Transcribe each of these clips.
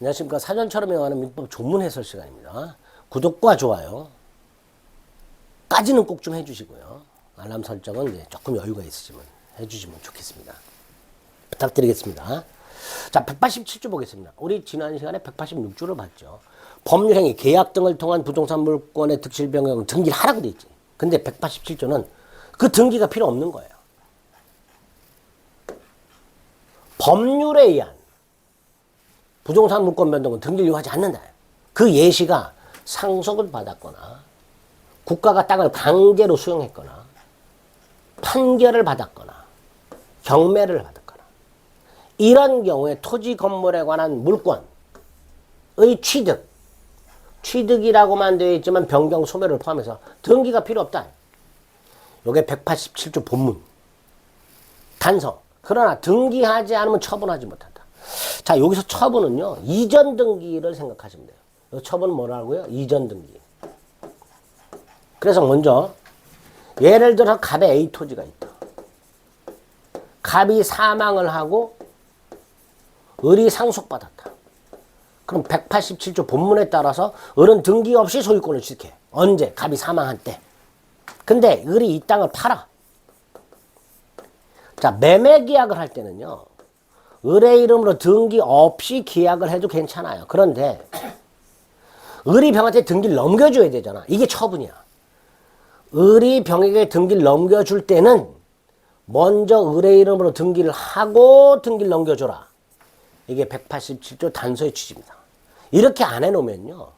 안녕하십니까. 사전처럼 영하는 민법 조문 해설 시간입니다. 구독과 좋아요. 까지는 꼭 좀 해주시고요. 알람 설정은 조금 여유가 있으시면 해주시면 좋겠습니다. 부탁드리겠습니다. 자, 187조 보겠습니다. 우리 지난 시간에 186조를 봤죠. 법률행위, 계약 등을 통한 부동산 물권의 득실 변경 등기를 하라고 돼 있지. 근데 187조는 그 등기가 필요 없는 거예요. 법률에 의한 부동산 물권 변동은 등기를 요하지 않는다. 그 예시가 상속을 받았거나 국가가 땅을 강제로 수용했거나 판결을 받았거나 경매를 받았거나 이런 경우에 토지 건물에 관한 물권의 취득 취득이라고만 되어 있지만 변경 소멸을 포함해서 등기가 필요 없다. 요게 187조 본문 단서 그러나 등기하지 않으면 처분하지 못한다. 자 여기서 처분은요 이전 등기를 생각하시면 돼요. 이 처분은 뭐라고요? 이전 등기. 그래서 먼저 예를 들어 갑에 A 토지가 있다. 갑이 사망을 하고 을이 상속받았다. 그럼 187조 본문에 따라서 을은 등기 없이 소유권을 취득해. 언제? 갑이 사망한 때. 근데 을이 이 땅을 팔아. 자, 매매 계약을 할 때는요. 을의 이름으로 등기 없이 계약을 해도 괜찮아요. 그런데 을이 병한테 등기를 넘겨줘야 되잖아. 이게 처분이야. 을이 병에게 등기를 넘겨줄 때는 먼저 을의 이름으로 등기를 하고 등기를 넘겨줘라. 이게 187조 단서의 취지입니다. 이렇게 안 해놓으면요.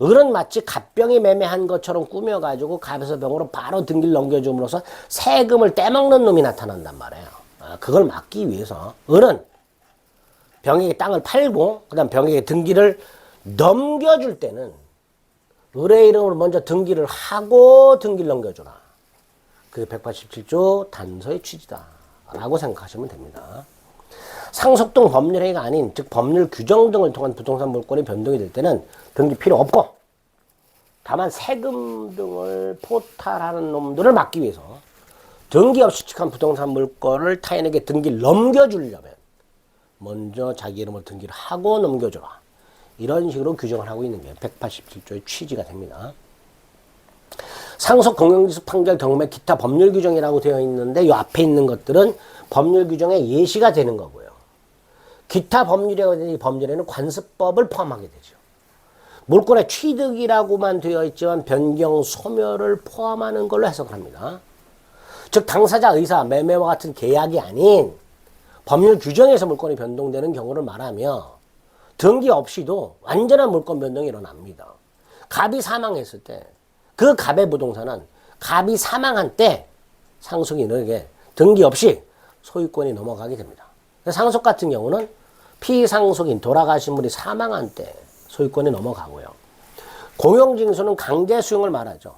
을은 마치 갑병이 매매한 것처럼 꾸며가지고 갑에서 병으로 바로 등기를 넘겨줌으로써 세금을 떼먹는 놈이 나타난단 말이에요. 아, 그걸 막기 위해서 을은 병에게 땅을 팔고 그다음 병에게 등기를 넘겨줄 때는 을의 이름으로 먼저 등기를 하고 등기를 넘겨줘라. 그게 187조 단서의 취지다. 라고 생각하시면 됩니다. 상속등 법률행위가 아닌 즉 법률 규정 등을 통한 부동산 물권이 변동이 될 때는 등기 필요 없고 다만 세금 등을 포탈하는 놈들을 막기 위해서 등기 없이 취득한 부동산 물권을 타인에게 등기를 넘겨주려면 먼저 자기 이름으로 등기를 하고 넘겨줘라. 이런 식으로 규정을 하고 있는 게 187조의 취지가 됩니다. 상속 공영지수 판결 경매 기타 법률 규정이라고 되어 있는데 이 앞에 있는 것들은 법률 규정의 예시가 되는 거고요. 기타 되는 이 법률에는 관습법을 포함하게 되죠. 물권의 취득이라고만 되어 있지만 변경 소멸을 포함하는 걸로 해석을 합니다. 즉 당사자 의사 매매와 같은 계약이 아닌 법률 규정에서 물권이 변동되는 경우를 말하며 등기 없이도 완전한 물권 변동이 일어납니다. 갑이 사망했을 때 그 갑의 부동산은 갑이 사망한 때 상속인에게 등기 없이 소유권이 넘어가게 됩니다. 상속 같은 경우는 피상속인 돌아가신 분이 사망한 때 소유권이 넘어가고요. 공용징수는 강제 수용을 말하죠.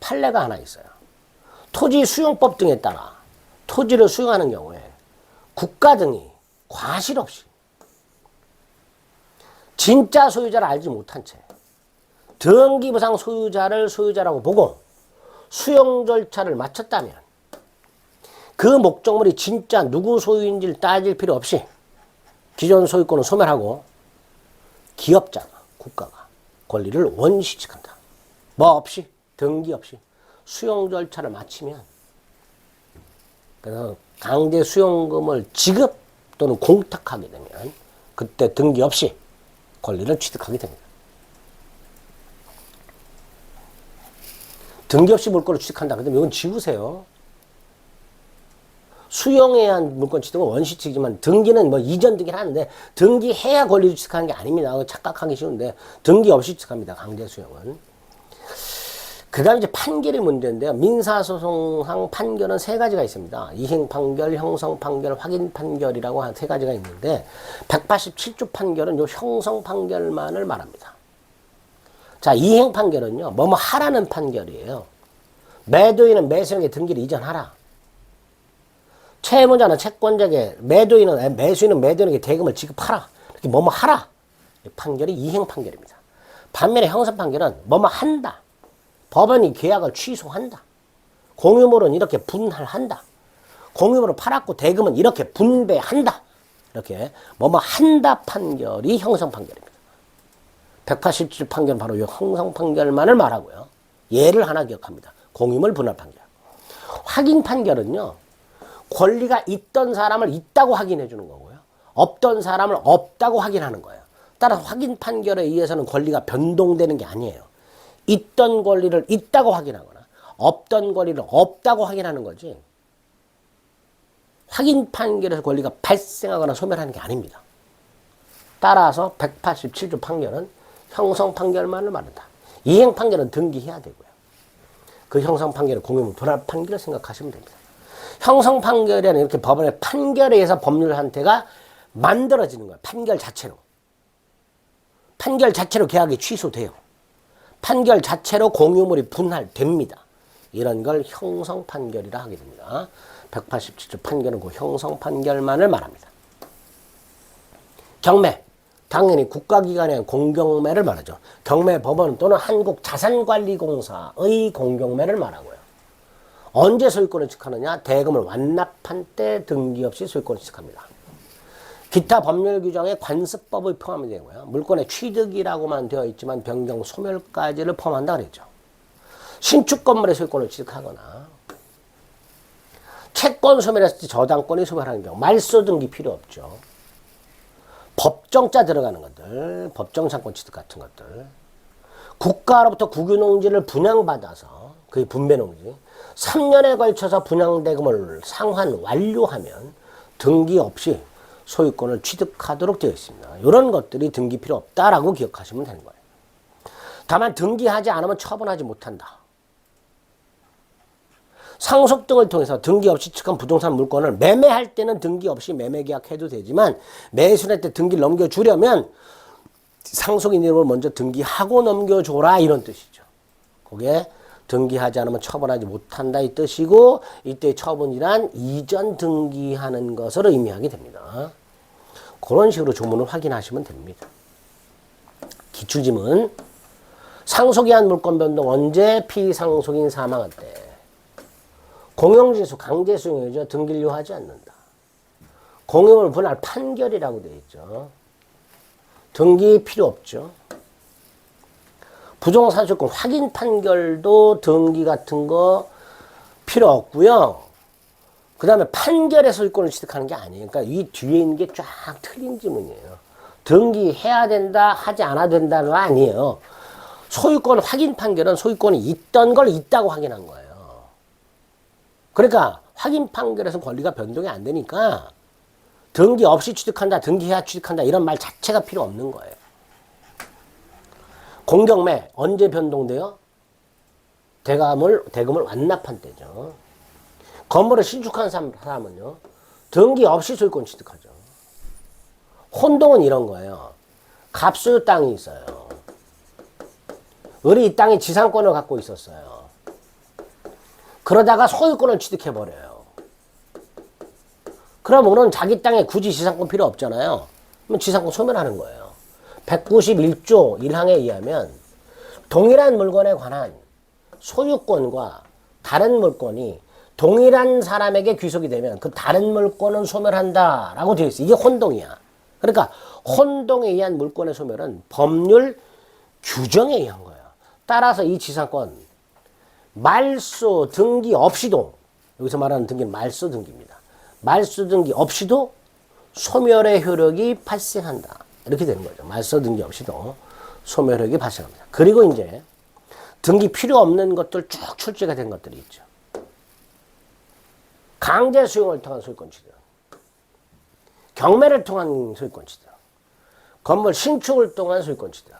판례가 하나 있어요. 토지 수용법 등에 따라 토지를 수용하는 경우에 국가 등이 과실 없이 진짜 소유자를 알지 못한 채 등기부상 소유자를 소유자라고 보고 수용 절차를 마쳤다면 그 목적물이 진짜 누구 소유인지를 따질 필요 없이 기존 소유권을 소멸하고 기업자가 국가가 권리를 원시 취득한다. 뭐 없이 등기 없이 수용 절차를 마치면 그래서 강제 수용금을 지급 또는 공탁하게 되면 그때 등기 없이 권리를 취득하게 됩니다. 등기 없이 물건을 취득한다. 근데 이건 지우세요. 수용에 의한 물권 취득은 원시칙이지만 등기는 뭐 이전 등기를 하는데 등기해야 권리를 취득하는 게 아닙니다. 착각하기 쉬운데 등기 없이 취득합니다. 강제 수용은. 그 다음에 이제 판결이 문제인데요. 민사소송상 판결은 세 가지가 있습니다. 이행 판결, 형성 판결, 확인 판결이라고 한 세 가지가 있는데 187조 판결은 요 형성 판결만을 말합니다. 자, 이행 판결은요. 뭐뭐 하라는 판결이에요. 매도인은 매수인에게 등기를 이전하라. 채무자는 채권자에게 매도인은 매수인은 매도인에게 대금을 지급하라. 이렇게 뭐뭐 하라. 판결이 이행 판결입니다. 반면에 형사 판결은 뭐뭐 한다. 법원이 계약을 취소한다. 공유물은 이렇게 분할한다. 공유물을 팔았고 대금은 이렇게 분배한다. 이렇게 뭐뭐 한다 판결이 형성 판결입니다. 187 판결은 바로 이 형성 판결만을 말하고요. 예를 하나 기억합니다. 공유물 분할 판결. 확인 판결은요. 권리가 있던 사람을 있다고 확인해 주는 거고요. 없던 사람을 없다고 확인하는 거예요. 따라서 확인 판결에 의해서는 권리가 변동되는 게 아니에요. 있던 권리를 있다고 확인하거나 없던 권리를 없다고 확인하는 거지. 확인 판결에서 권리가 발생하거나 소멸하는 게 아닙니다. 따라서 187조 판결은 형성 판결만을 말한다. 이행 판결은 등기해야 되고요. 그 형성 판결을 공유물 분할 판결을 생각하시면 됩니다. 형성 판결에는 이렇게 법원의 판결에 의해서 법률 한태가 만들어지는 거예요. 판결 자체로. 판결 자체로 계약이 취소돼요. 판결 자체로 공유물이 분할됩니다. 이런 걸 형성 판결이라 하게 됩니다. 187조 판결은 그 형성 판결만을 말합니다. 경매. 당연히 국가기관의 공경매를 말하죠. 경매 법원 또는 한국자산관리공사의 공경매를 말하고요. 언제 소유권을 취득하느냐? 대금을 완납한 때 등기 없이 소유권을 취득합니다. 기타 법률 규정에 관습법을 포함이 되고요. 물건의 취득이라고만 되어 있지만 변경 소멸까지를 포함한다 그랬죠. 신축 건물의 소유권을 취득하거나 채권 소멸했을 때 저당권이 소멸하는 경우 말소 등기 필요 없죠. 법정자 들어가는 것들, 법정상권 취득 같은 것들, 국가로부터 국유농지를 분양받아서 그게 분배농지, 3년에 걸쳐서 분양대금을 상환 완료하면 등기 없이 소유권을 취득하도록 되어 있습니다. 이런 것들이 등기 필요 없다라고 기억하시면 되는 거예요. 다만 등기하지 않으면 처분하지 못한다. 상속 등을 통해서 등기 없이 취득한 부동산 물건을 매매할 때는 등기 없이 매매 계약해도 되지만 매수할 때 등기를 넘겨주려면 상속인 이름을 먼저 등기하고 넘겨줘라 이런 뜻이죠. 그게 등기하지 않으면 처분하지 못한다 이 뜻이고 이때 처분이란 이전 등기하는 것을 의미하게 됩니다. 그런 식으로 조문을 확인하시면 됩니다. 기출지문 상속이 한 물건 변동 언제 피상속인 사망할 때 공용지수 강제 수용이죠. 등기를 요하지 않는다. 공용을 분할 판결이라고 되어 있죠. 등기 필요 없죠. 부정사실권 확인 판결도 등기 같은 거 필요 없고요. 그 다음에 판결의 소유권을 취득하는 게 아니에요. 그러니까 이 뒤에 있는 게 쫙 틀린 지문이에요. 등기해야 된다, 하지 않아야 된다는 거 아니에요. 소유권 확인 판결은 소유권이 있던 걸 있다고 확인한 거예요. 그러니까 확인 판결에서 권리가 변동이 안 되니까 등기 없이 취득한다, 등기해야 취득한다 이런 말 자체가 필요 없는 거예요. 공경매 언제 변동돼요? 대감을 대금을 완납한 때죠. 건물을 신축한 사람, 사람은요 등기 없이 소유권 취득하죠. 혼동은 이런 거예요. 갑수유 땅이 있어요. 을이 이 땅에 지상권을 갖고 있었어요. 그러다가 소유권을 취득해버려요. 그럼 오늘 자기 땅에 굳이 지상권 필요 없잖아요. 그럼 지상권 소멸하는 거예요. 191조 1항에 의하면 동일한 물건에 관한 소유권과 다른 물건이 동일한 사람에게 귀속이 되면 그 다른 물건은 소멸한다라고 되어 있어. 이게 혼동이야. 그러니까 혼동에 의한 물건의 소멸은 법률 규정에 의한 거예요. 따라서 이 지상권 말소 등기 없이도 여기서 말하는 등기는 말소 등기입니다. 말소 등기 없이도 소멸의 효력이 발생한다. 이렇게 되는 거죠. 말소 등기 없이도 소멸력이 발생합니다. 그리고 이제 등기 필요 없는 것들 쭉 출제가 된 것들이 있죠. 강제 수용을 통한 소유권 취득, 경매를 통한 소유권 취득, 건물 신축을 통한 소유권 취득,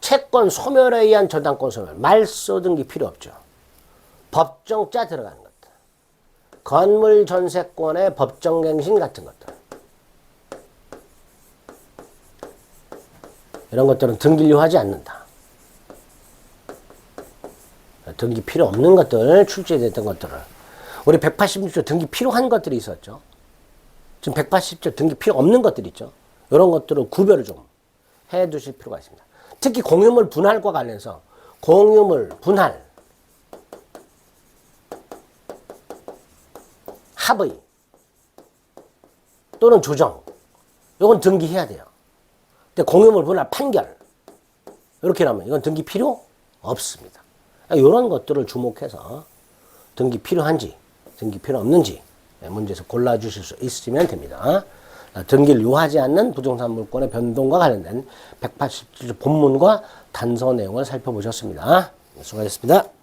채권 소멸에 의한 저당권 소멸, 말소 등기 필요 없죠. 법정자 들어가는 것들, 건물 전세권의 법정갱신 같은 것들, 이런 것들은 등기를 요하지 않는다. 등기 필요 없는 것들, 출제됐던 것들을. 우리 186조 등기 필요한 것들이 있었죠. 지금 180조 등기 필요 없는 것들 있죠. 이런 것들을 구별을 좀 해 두실 필요가 있습니다. 특히 공유물 분할과 관련해서 공유물 분할, 합의 또는 조정 이건 등기해야 돼요. 근데 공유물 분할 판결. 이렇게 나면 이건 등기 필요 없습니다. 이런 것들을 주목해서 등기 필요한지, 등기 필요 없는지 문제에서 골라주실 수 있으면 됩니다. 등기를 요하지 않는 부동산 물권의 변동과 관련된 187조 본문과 단서 내용을 살펴보셨습니다. 수고하셨습니다.